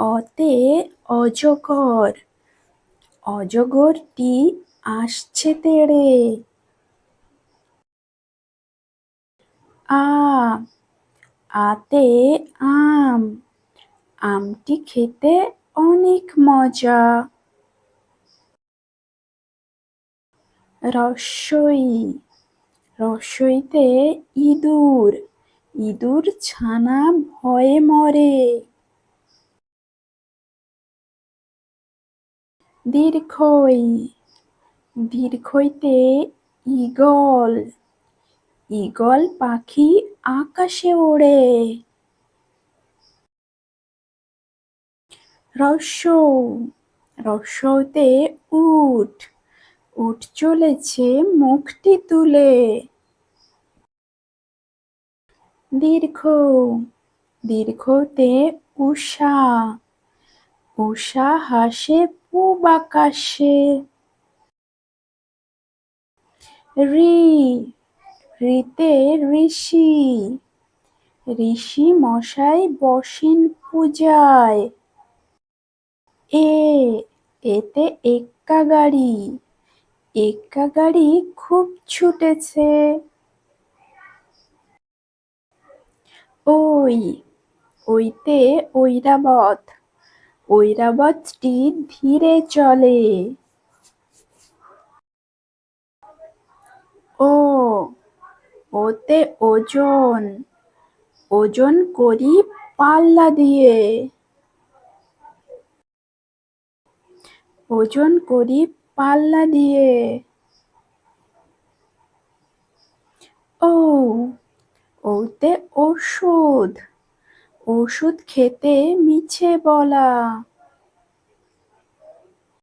অতে অজগর। অজগরটি আসছে তেড়ে। আ, আতে আম। আমটি খেতে অনেক মজা। রসই, রসইতে ইঁদুর। ইঁদুর ছানা ভয়ে মরে। দীর্ঘই, দীর্ঘইতে ঈগল ঈগল পাখি আকাশে ওড়ে। রস্যৌ রস্যৌতে উট উট চলেছে মুখটি তুলে। দীর্ঘ, দীর্ঘতে উষা উষা হাসে পূব আকাশে ঋ ঋতে ঋষি ঋষি মশাই বসেন পূজায় এ এতে এক্কা গাড়ি এক্কা গাড়ি খুব ছুটেছে ওই ওইতে ঐরাবত ঐরাবতটি ধীরে চলে। ও, ওতে ওজন ওজন করি পাল্লা দিয়ে। ওজন করি পাল্লা দিয়ে। ও, ওতে ওষুধ ওষুধ খেতে মিছে বলা।